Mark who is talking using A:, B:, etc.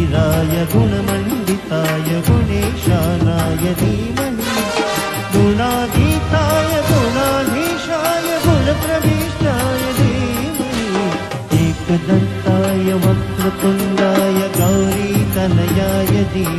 A: गुणशरीराय गुणमण्डिताय गुणेशानाय धीमहि गुणाधीताय गुणाधीशाय गुणप्रविष्टाय धीमहि एकदन्ताय वक्रतुण्डाय गौरीतनयाय धीमहि